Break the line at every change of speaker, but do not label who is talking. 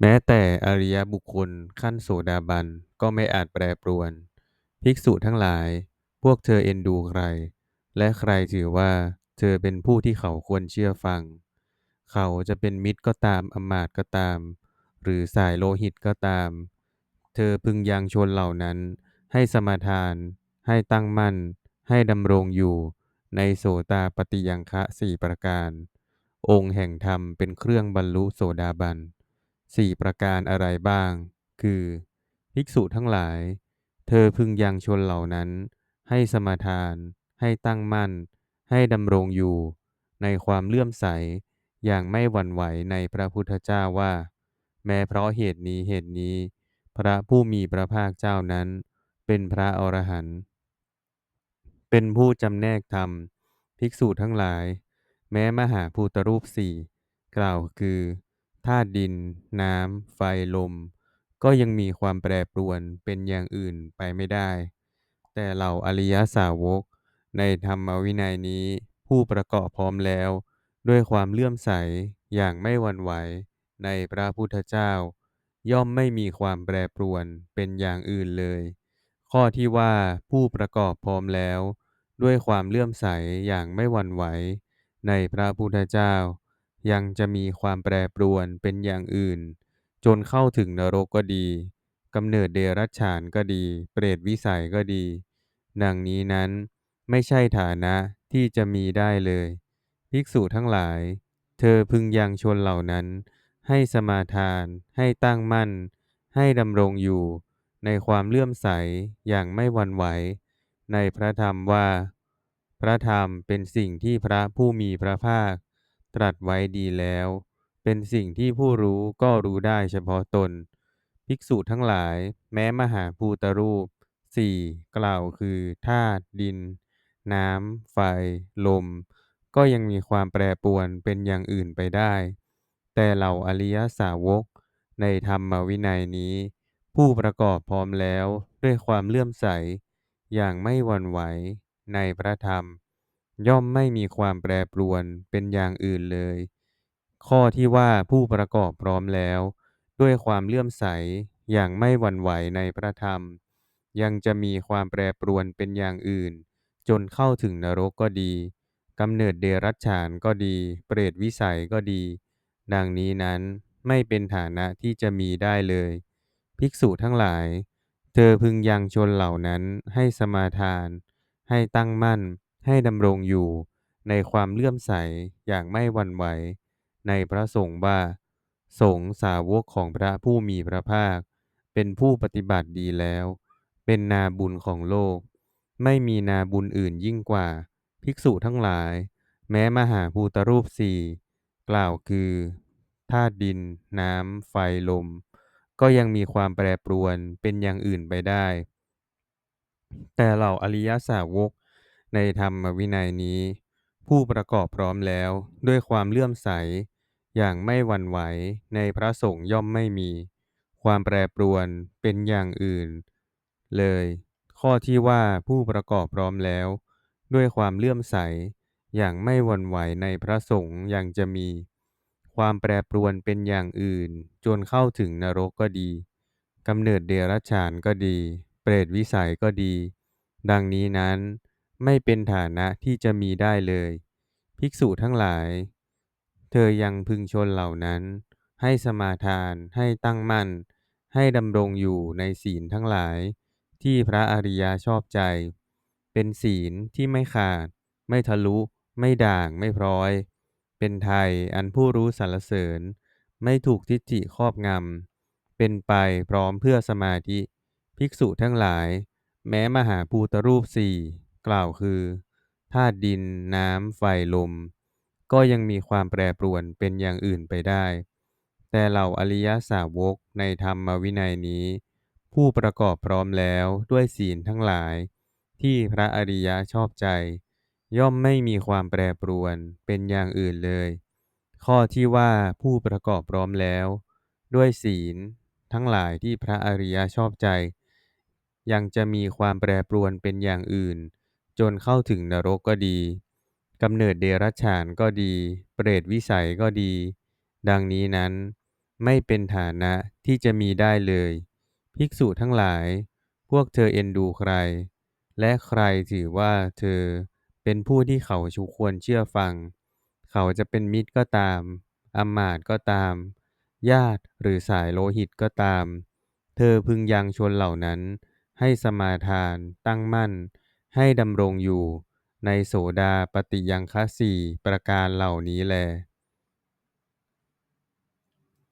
แม้แต่อริยบุคคลขั้นโสดาบันก็ไม่อาจแปรปรวน ภิกษุทั้งหลาย พวกเธอเอ็นดูใคร และใครถือว่า เธอเป็นผู้ที่เขาควรเชื่อฟัง เขาจะเป็นมิตรก็ตามอมาตก็ตาม หรือสายโลหิตก็ตาม เธอพึงยังชนเหล่านั้น ให้สมาทาน ให้ตั้งมั่น ให้ดำรงอยู่ ในโสตาปฏิยังคะสี่ประการ องค์แห่งธรรมเป็นเครื่องบรรลุโสดาบัน สี่ประการอะไรบ้าง คือ ภิกษุทั้งหลาย เธอพึงยังชนเหล่านั้น ให้สมาทาน ให้ตั้งมั่น ให้ดำรงอยู่ ในความเลื่อมใส อย่างไม่หวั่นไหวในพระพุทธเจ้าว่า แม้เพราะเหตุนี้เหตุนี้ พระผู้มีพระภาคเจ้านั้น เป็นพระอรหันต์ เป็นผู้จำแนกธรรม ภิกษุทั้งหลาย แม้มหาภูตรูปสี่กล่าวคือ ธาตุดิน น้ำ ไฟ ลม ก็ยังมีความแปรปรวนเป็นอย่างอื่นไปไม่ได้ แต่เหล่าอริยสาวก ในธรรมวินัยนี้ ผู้ประกอบพร้อมแล้ว ด้วยความเลื่อมใสอย่างไม่หวั่นไหวในพระพุทธเจ้า ย่อมไม่มีความแปรปรวนเป็นอย่างอื่นเลย ข้อที่ว่าผู้ประกอบพร้อมแล้ว ด้วยความเลื่อมใสอย่างไม่หวั่นไหวในพระพุทธเจ้า ยังจะมีความแปรปรวนเป็นอย่างอื่น จนเข้าถึงนรกก็ดีกำเนิดเดรัจฉานก็ดี เปรตวิสัยก็ดี ดังนี้นั้นไม่ใช่ฐานะที่จะมีได้เลย ภิกษุทั้งหลาย เธอพึงยังชนเหล่านั้น ให้สมาทาน ให้ตั้งมั่น ให้ดำรงอยู่ ในความเลื่อมใสอย่างไม่หวั่นไหว ในพระธรรมว่า พระธรรมเป็นสิ่งที่พระผู้มีพระภาค ตรัสไว้ดีแล้ว เป็นสิ่งที่ผู้รู้ก็รู้ได้เฉพาะตน ภิกษุทั้งหลาย แม้มหาภูตรูปสี่กล่าวคือธาตุดิน น้ำ ไฟ ลม ก็ยังมีความแปรปรวนเป็นอย่างอื่นไปได้ แต่เหล่าอริยสาวก ในธรรมวินัยนี้ ผู้ประกอบพร้อมแล้วด้วยความเลื่อมใส อย่างไม่หวั่นไหวในพระธรรม ย่อมไม่มีความแปรปรวนเป็นอย่างอื่นเลย ข้อที่ว่าผู้ประกอบพร้อมแล้ว ด้วยความเลื่อมใสอย่างไม่หวั่นไหวในพระธรรม ยังจะมีความแปรปรวนเป็นอย่างอื่น จนเข้าถึงนรกก็ดีกำเนิดเดรัจฉานก็ดี เปรตวิสัยก็ดี ดังนี้นั้นไม่เป็นฐานะที่จะมีได้เลย ภิกษุทั้งหลาย เธอพึงยังชนเหล่านั้นให้สมาทาน ให้ตั้งมั่น ให้ดำรงอยู่ในความเลื่อมใสอย่างไม่หวั่นไหว ในพระสงฆ์ว่า สงฆ์สาวกของพระผู้มีพระภาค เป็นผู้ปฏิบัติดีแล้ว เป็นนาบุญของโลก ไม่มีนาบุญอื่นยิ่งกว่า ภิกษุทั้งหลาย แม้มหาภูตรูปสี่กล่าวคือธาตุดิน น้ำ ไฟลม ก็ยังมีความแปรปรวนเป็นอย่างอื่นไปได้ แต่เหล่าอริยสาวก ในธรรมวินัยนี้ ผู้ประกอบพร้อมแล้ว ด้วยความเลื่อมใส อย่างไม่หวั่นไหวในพระสงฆ์ย่อมไม่มี ความแปรปรวนเป็นอย่างอื่น เลย ข้อที่ว่าผู้ประกอบพร้อมแล้ว ด้วยความเลื่อมใส อย่างไม่หวั่นไหวในพระสงฆ์ยังจะมี ความแปรปรวนเป็นอย่างอื่น จนเข้าถึงนรกก็ดีกำเนิดเดรัจฉานก็ดี เปรตวิสัยก็ดี ดังนี้นั้น ไม่เป็นฐานะที่จะมีได้เลย ภิกษุทั้งหลาย เธอยังพึงชนเหล่านั้น ให้สมาทาน ให้ตั้งมั่น ให้ดำรงอยู่ในศีลทั้งหลาย ที่พระอริยชอบใจ เป็นศีลที่ไม่ขาด ไม่ทะลุ ไม่ด่างไม่พร้อย เป็นไทยอันผู้รู้สรรเสริญ ไม่ถูกทิฏฐิครอบงำ เป็นไปพร้อมเพื่อสมาธิ ภิกษุทั้งหลาย แม้มหาภูตรูปสี่ กล่าวคือธาตุดิน น้ำ ไฟ ลม ก็ยังมีความแปรปรวนเป็นอย่างอื่นไปได้ แต่เหล่าอริยสาวกในธรรมวินัยนี้ ผู้ประกอบพร้อมแล้วด้วยศีลทั้งหลาย ที่พระอริยชอบใจ ย่อมไม่มีความแปรปรวนเป็นอย่างอื่นเลย ข้อที่ว่าผู้ประกอบพร้อมแล้ว ด้วยศีล ทั้งหลายที่พระอริยชอบใจ ยังจะมีความแปรปรวนเป็นอย่างอื่น จนเข้าถึงนรกก็ดีกำเนิดเดรัจฉานก็ดี เปรตวิสัยก็ดี ดังนี้นั้น ไม่เป็นฐานะที่จะมีได้เลย ภิกษุทั้งหลาย พวกเธอเอ็นดูใคร และใครถือว่าเธอเป็นผู้ที่เขาชุควรเชื่อฟัง เขาจะเป็นมิตรก็ตามอมาตก็ตาม ญาติหรือสายโลหิตก็ตาม เธอพึงยังชนเหล่านั้น ให้สมาทานตั้งมั่น ให้ดำรงอยู่ในโสดาปฏิยังคสี่ประการเหล่านี้แล